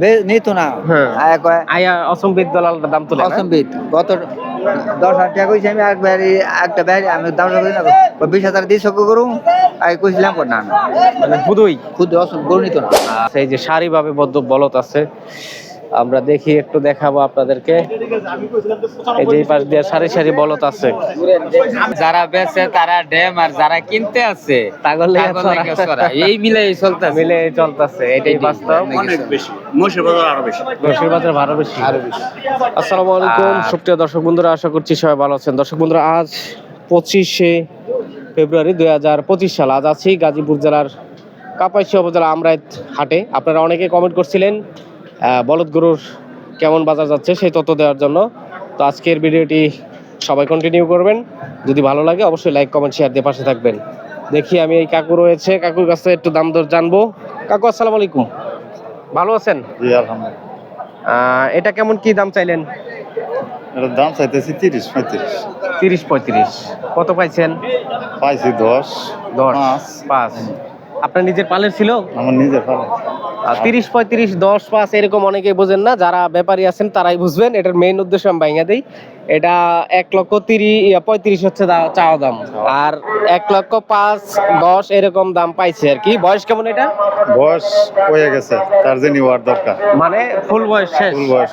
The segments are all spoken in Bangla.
বে- নিত না। হ্যাঁ। আয়া কয় আয়া অসম্বিত দলাল দাম তুলে অসম্বিত। গত দশ হাজার টাকা কইছি আমি একবার একটা ব্যারি আমি দাম করি না বিশ হাজার দিয়ে সক্য করু আগে কইছিলাম না না মানে বুধই খুদ অসম গরু নিত না। সেই যে সারিভাবে বদ্ধ বলত আছে আমরা দেখি একটু দেখাবো আপনাদেরকে। এই যে পাশ দিয়ে সারি সারি বলত আছে। যারা বেচে তারা ড্যাম আর যারা কিনতে আছে। চড়া। এই মিলে চলতে মিলে চলতেছে এটাই বাস্তব। অনেক বেশি। মহিষের বাজার আরও বেশি। বাজার ভালো বেশি। আসসালামু আলাইকুম সুপ্রিয় দর্শক বন্ধুরা আশা করছি সবাই ভালো আছেন। দর্শক বন্ধুরা আজ পঁচিশে ফেব্রুয়ারি দুই হাজার পঁচিশ সাল। আজ আছি গাজীপুর জেলার কাপাইশিয়া উপজেলা আমরাইত হাটে। আপনারা অনেকে কমেন্ট করছিলেন বলদ গরুর কেমন বাজার যাচ্ছে সেই তথ্য দেওয়ার জন্য। তো আজকের ভিডিওটি সবাই কন্টিনিউ করবেন। যদি ভালো লাগে অবশ্যই লাইক কমেন্ট শেয়ার দিয়ে পাশে থাকবেন। দেখি আমি এই কাকু রয়েছে। কাকুর কাছে একটু দাম দর জানব। কাকু আসসালামু আলাইকুম। ভালো আছেন? এটা কেমন কি দাম চাইলেন? দাম চাইতেছি তিরিশ পঁয়ত্রিশ। তিরিশ পঁয়ত্রিশ। কত পাইছেন? পাইছি দশ দশ পাঁচ। আপনার নিজের পালের ছিল? আমার নিজের ভালো তিরিশ পঁয়ত্রিশ দশ পাঁচ এরকম অনেকে বোঝেন না যারা ব্যাপারী আছেন তারাই বুঝবেন। এটার মেইন উদ্দেশ্য আমি ভাঙা দিই। এটা এক লক্ষ তিরিশ পঁয়ত্রিশ হচ্ছে চাওয়া দাম। আর এক লক্ষ পাঁচ দশ এরকম দাম পাইছে আর কি। বয়স কেমন এটা? বয়স হয়ে গেছে তার যে নেওয়ার দরকার। মানে ফুল বয়স শেষ? ফুল বয়স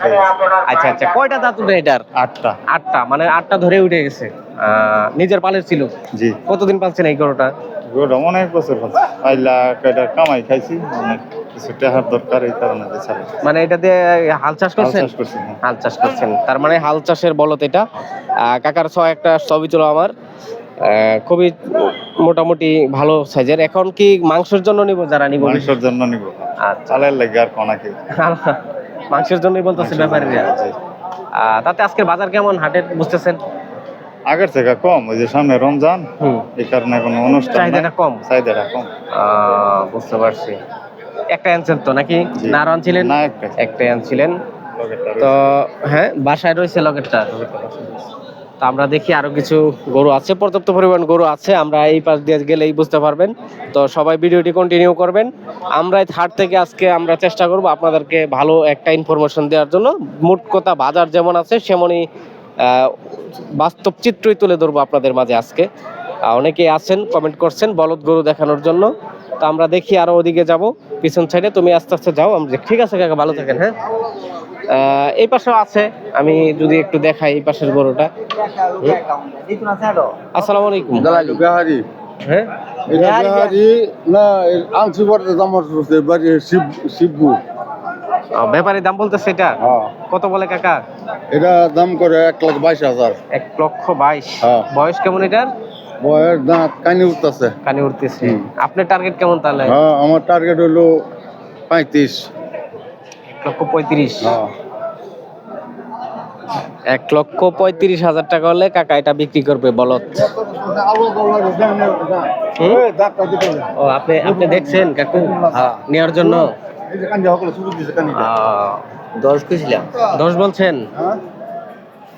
আচ্ছা আচ্ছা। কয়টা দাঁত উঠে এটার? আটটা। আটটা মানে আটটা ধরে উঠে গেছে। নিজের পালের ছিল। জি। কতদিন পাচ্ছেন এই গরুটা? গোটা অনেক বছর হচ্ছে আইলা কয়টা কামাই খাইছি অনেক কিছু টাকার দরকার এই কারণে বেচারা। মানে এটা দিয়ে হাল চাষ করছেন? চাষ করছি হ্যাঁ। হাল চাষ করছেন। তার মানে হাল চাষের বলত এটা। কাকার ছয় একটা ছবি তোলা আমার। খুবই মোটামুটি ভালো সাইজের। এখন কি মাংসের জন্য নিব যারা নিব? মাংসের জন্য নিব। আচ্ছা। চালের লাগে আর কোনাকে মাংসের জন্যই বলতেছে ব্যাপারীরা। তাতে আজকের বাজার কেমন? হাটের বুঝতেছেন? আগের থেকে কম ওই যে সামনে রমজান এই কারণে কোনো অনুষ্ঠান চাহিদাটা কম? চাহিদাটা কম। বুঝতে পারছি। একটা আনছেন তো নাকি? জি। না আরও আনছিলেন না একটা একটা আনছিলেন তো হ্যাঁ বাসায় রয়েছে লকেটটা তো আমরা দেখি আরও কিছু গরু আছে পর্যাপ্ত পরিমাণ গরু আছে আমরা এই পাশ দিয়ে গেলেই বুঝতে পারবেন। তো সবাই ভিডিওটি কন্টিনিউ করবেন। আমরা হাট থেকে আজকে আমরা চেষ্টা করব আপনাদেরকে ভালো একটা ইনফরমেশন দেওয়ার জন্য। মোট কথা বাজার যেমন আছে সেমনই বাস্তব চিত্রই তুলে ধরবো আপনাদের মাঝে আজকে। আহ, অনেকেই আছেন কমেন্ট করছেন বলদ গরু দেখানোর জন্য। তো আমরা দেখি আরও ওদিকে যাব পিছন সাইডে তুমি আস্তে আস্তে যাও আমরা ঠিক আছে কাকা ভালো থাকেন হ্যাঁ? এই পাশেও আছে আমি যদি একটু দেখাই এই পাশের গরুটা। আসসালামু আলাইকুম। বিহারি। হ্যাঁ? বিহারি না দামর করতে বাড়ি শিব আহ, ব্যাপারী দাম বলতে সেটা হ্যাঁ। কত বলে কাকা? এটা দাম করে এক লাখ বাইশ হাজার। এক লক্ষ বাইশ। হ্যাঁ। বয়স কেমন এটার? বয়স দাঁত কানি উঠতেছে। কানে উঠতেছে। আপনার টার্গেট কেমন তাহলে? হ্যাঁ আমার টার্গেট হলো পঁয়ত্রিশ। এক লক্ষ পঁয়ত্রিশ। হ্যাঁ। এক লক্ষ পঁয়ত্রিশ হাজার টাকা হলে কাকা এটা বিক্রি করবে বলত ও আপনি আপনি দেখছেন কাকু? নেওয়ার জন্য? দশ কইছিলাম দশ বলছেন?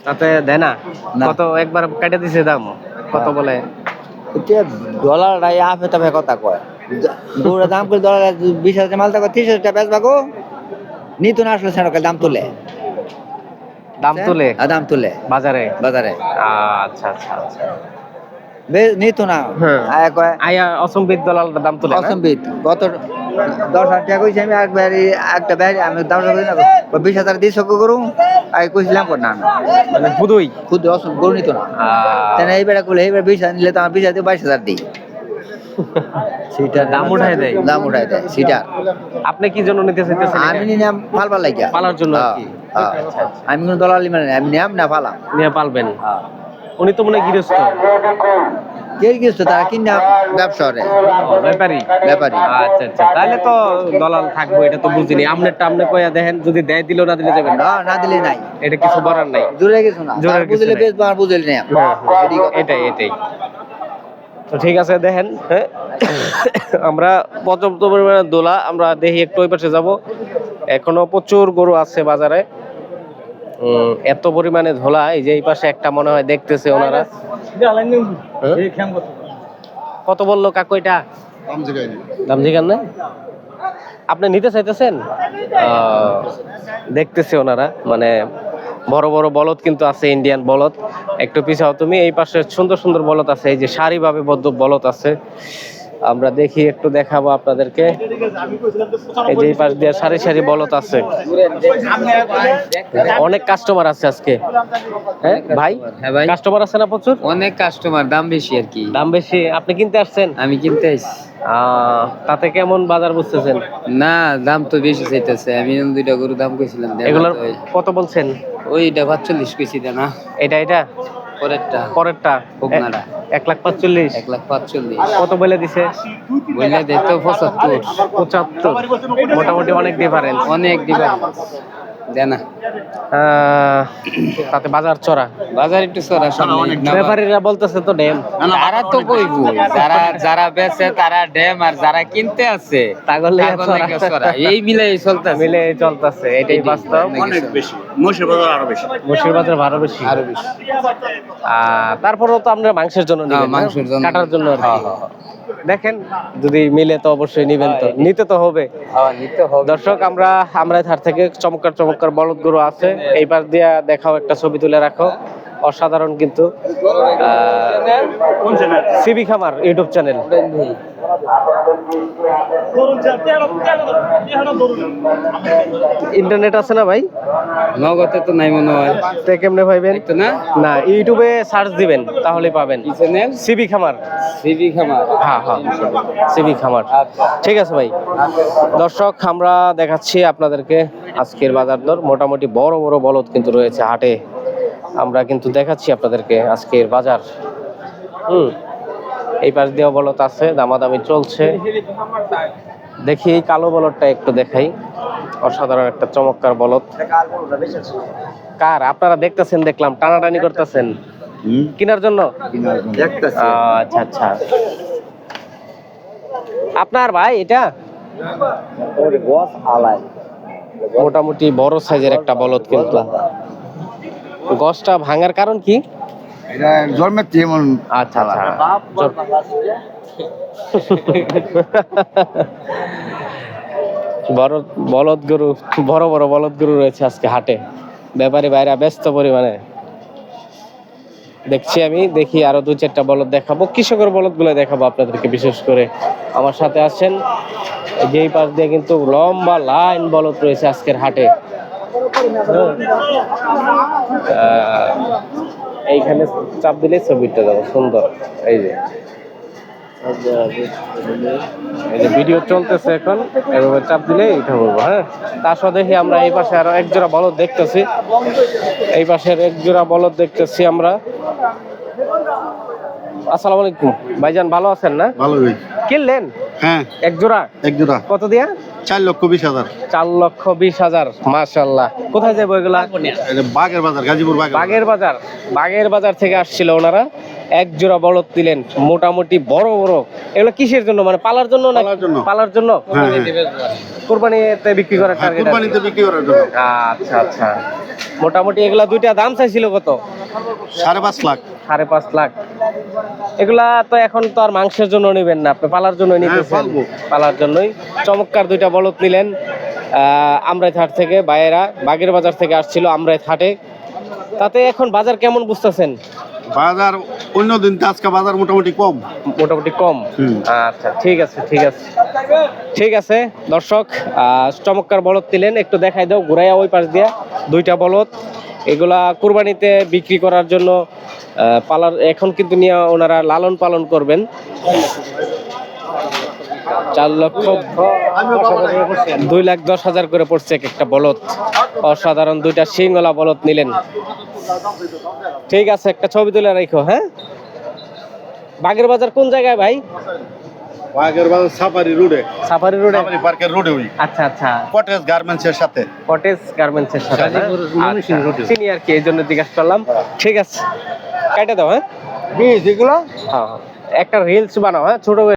তাতে দেয় না? না। কত একবার কেটে দিছে দাম? কত বলে? ডলার রাই আপে কথা কয়? গরুর দাম করে ডলার বিশ হাজার মাল টাকা ত্রিশ হাজার টাকা বেচবা গো। না আসলে দাম তুলে। দাম তুলে? আর দাম তুলে। বাজারে? বাজারে। আচ্ছা আচ্ছা আচ্ছা। না হ্যাঁ। আয়া কয় আয়া অসম্বিত দলাল দাম তুলে অসম্বিত। গত দশ হাজার টাকা কইছি আমি এক ব্যারি একটা ব্যারি আমি দাম করি না বিশ হাজার দিয়ে আগে কইছিলাম কর না মানে বুধই খুদ অসম গরু নিত না। তাই এই বেড়া করলে এই বেড়া বিশ হাজার নিলে তো আমার বিশ হাজার বাইশ হাজার দিই। সেটা দাম উঠায় দেয়। দাম উঠাই দেয় সেটা আপনি কি জন্য নিতে চাইতেছেন আমি নিলাম ফালবার লাগিয়া পালার জন্য আর কি। হ্যাঁ, হ্যাঁ। আমি কোনো দলালি মানে আমি নিলাম না ফালাম নিয়ে পালবেন। উনি তো মনে হয় গৃহস্থ। কে গেছে তারা কিনা ব্যবসা করে ব্যাপারী? ব্যাপারী। আচ্ছা আচ্ছা। তাহলে তো দলাল থাকব এটা তো বুঝিনি। আমনেরটা আমনে কইয়া দেখেন যদি দেয় দিলেও না দিলে যাবেন না। না না দিলে নাই। এটা কিছু বলার নাই। জোরে কিছু না। কিছু বুঝলে বেশ আর বুঝলে নেই এটাই এটাই এটাই। তো ঠিক আছে দেখেন হ্যাঁ? আমরা পর্যাপ্ত পরিমাণে দোলা আমরা দেখি একটু ওই পাশে যাব। এখনও প্রচুর গরু আছে বাজারে। এত পরিমাণে ধোলা এই যে এই পাশে একটা মনে হয় দেখতেছে ওনারা। হ্যাঁ? কত বলল কাকু এটা? দাম জিগান না আপনি নিতে চাইতেছেন? আহ, দেখতেছি ওনারা মানে বড় বড় বলদ কিন্তু আছে ইন্ডিয়ান বলদ। একটু পিছাও তুমি এই পাশে সুন্দর সুন্দর বলদ আছে এই যে সারিভাবে বদ্ধ বলদ আছে। আমরা দেখি একটু দেখাবো আপনাদেরকে। এই যে পাশ দিয়ে সারি সারি বলদ আছে। অনেক কাস্টমার আছে আজকে। হ্যাঁ ভাই? হ্যাঁ ভাই। কাস্টমার আছে না প্রচুর? অনেক কাস্টমার দাম বেশি আর কি। দাম বেশি। আপনি কিনতে আসছেন? আমি কিনতে আহ, তাতে কেমন বাজার বুঝতেছেন? না দাম তো বেশি চাইতেছে। আমি দুইটা গরু দাম কইছিলাম এগুলোর কত বলছেন? ওইটা পাঁচচল্লিশ কইছি না এটা এটা? পরেরটা। এক লাখ পাঁচচল্লিশ। এক লাখ পাঁচচল্লিশ। কত বলে দিছে? বলে পঁচাত্তর। পঁচাত্তর। মোটামুটি অনেক ডিফারেন্স অনেক দিবা দে না। তাতে বাজার চড়া। বাজার একটু সরা ব্যাপারীরা বলতেছে তো ড্যাম। তারা তো কইব যারা যারা বেচে তারা ড্যাম আর যারা কিনতে আছে তাগল লেগে চড়া। এই মিলাই চলতেছে। মিলে চলতেছে এটাই বাস্তব। অনেক বেশি। মুর্শিদ বাজার ভালো বেশি। আরও বেশি। আহ, তারপরেও তো আপনারা মাংসের জন্য হ্যাঁ, না? মাংসের জন্য। কাটার জন্য হ্যাঁ, হ্যাঁ, দেখেন যদি মিলে তো অবশ্যই নিবেন তো। নিতে তো হবে। হ্যাঁ নিতে হবে। দর্শক আমরা আমরা ধার থেকে চমৎকার চমৎকার বলদ গরু আছে। এইবার দিয়া দেখাও একটা ছবি তুলে রাখো। অসাধারণ কিন্তু সিবি খামার ইউটিউব চ্যানেল ইন্টারনেট আছে না ভাই? নগদে তো নাই মনে হয়। তে কেমনে পাইবেন? তো না? না ইউটিউবে সার্চ দিবেন তাহলে পাবেন। কি চ্যানেল সিবি খামার। সিবি খামার। হ্যাঁ হ্যাঁ সিবি খামার। আচ্ছা। ঠিক আছে ভাই। দর্শক আমরা দেখাচ্ছি আপনাদেরকে আজকের বাজার দর। মোটামুটি বড় বড় বলদ কিন্তু রয়েছে হাটে। আমরা কিন্তু দেখাচ্ছি আপনাদেরকে আজকের বাজার। হুম। এই পাশ দিয়েও বলদ আছে দামাদামি চলছে। দেখি এই কালো বলদটা একটু দেখাই। অসাধারণ একটা চমৎকার বলদ। কার? আপনারা দেখতেছেন দেখলাম। টানাটানি করতেছেন। কেনার জন্য? আচ্ছা আচ্ছা। আপনার ভাই এটা? মোটামুটি বড় সাইজের একটা বলদ কিন্তু। গছটা ভাঙার কারণ কি? এটা জন্মের যেমন আচ্ছা আচ্ছা। বড় বলদ গরু বড় বড় বলদ গরু রয়েছে আজকে হাটে। ব্যাপারী বাইরে ব্যস্ত পরিমাণে। দেখছি আমি দেখি আরও দু চারটা বলদ দেখাবো। কৃষকের বলদগুলো দেখাবো আপনাদেরকে বিশেষ করে। আমার সাথে আছেন যেই পাশ দিয়ে কিন্তু লম্বা লাইন বলদ রয়েছে আজকের হাটে। এইখানে চাপ দিলে ছবিটা যাব সুন্দর এই যে। এই যে ভিডিও চলতেছে এখন এভাবে চাপ দিলে এটা বলব হ্যাঁ? তার সাথে দেখি আমরা এই পাশে আরও এক জোড়া বলদ দেখতেছি। এই পাশের এক জোড়া বলদ দেখতেছি আমরা। আসসালামু আলাইকুম। ভাইজান ভালো আছেন না? ভালো কিনলেন? হ্যাঁ। এক জোড়া এক জোড়া কত দিয়া? চার লক্ষ বিশ হাজার। চার লক্ষ বিশ হাজার মাশাল্লাহ কোথায় যাব এগুলা? বাগের বাজার গাজীপুর বাগের বাজার। বাগের বাজার। থেকে আসছিল ওনারা। এক জোড়া বলদ দিলেন মোটামুটি বড় বড়। এগুলো কিসের জন্য? মানে পালার জন্য না পালার জন্য। হ্যাঁ, হ্যাঁ। কোরবানিতে বিক্রি করার হ্যাঁ, টার্গেট কুরবানিতে বিক্রি করার জন্য। আচ্ছা আচ্ছা। মোটামুটি এগুলা দুইটা দাম চাইছিল কত? সাড়ে পাঁচ লাখ। সাড়ে পাঁচ লাখ। এগুলা তো এখন তো আর মাংসের জন্য নেবেন না আপনি পালার জন্য নিতেছেন। পালবো। পালার জন্যই। চমৎকার দুইটা বলদ নিলেন আমরাই হাট থেকে বাইরা বাগের বাজার থেকে আসছিল আমরাই হাটে তাতে এখন বাজার কেমন বুঝতেছেন? বাজার অন্য দিন আজকে বাজার মোটামুটি কম। মোটামুটি কম? আচ্ছা ঠিক আছে ঠিক আছে। ঠিক আছে দর্শক চমৎকার বলদ দিলেন একটু দেখাই দাও ঘুরাইয়া ওই পাশ দিয়া দুইটা বলদ। এগুলা কুরবানিতে বিক্রি করার জন্য পালার এখন কিন্তু নিয়ে ওনারা লালন পালন করবেন। চার লক্ষ দুই লাখ দশ হাজার করে পড়ছে এক একটা বলদ। অসাধারণ দুইটা সিংওয়ালা বলদ নিলেন। ঠিক আছে, একটা ছবি তুলে রাখো হ্যাঁ? বাগের বাজার কোন জায়গায় ভাই? বাগের বাজার সাফারি রোডে। সাফারি রোডে? সাফারি পার্কের রোডে ওই। আচ্ছা আচ্ছা। কটেজ গার্মেন্টস এর সাথে কটেজ গার্মেন্টস এর সাথে আচ্ছা, চিনি আর কি এই জন্য জিজ্ঞাসা করলাম। ঠিক আছে। কেটে দাও হ্যাঁ? বিশ এগুলো? হ্যাঁ হ্যাঁ। একটা রিলস বানাও হ্যাঁ? ছোট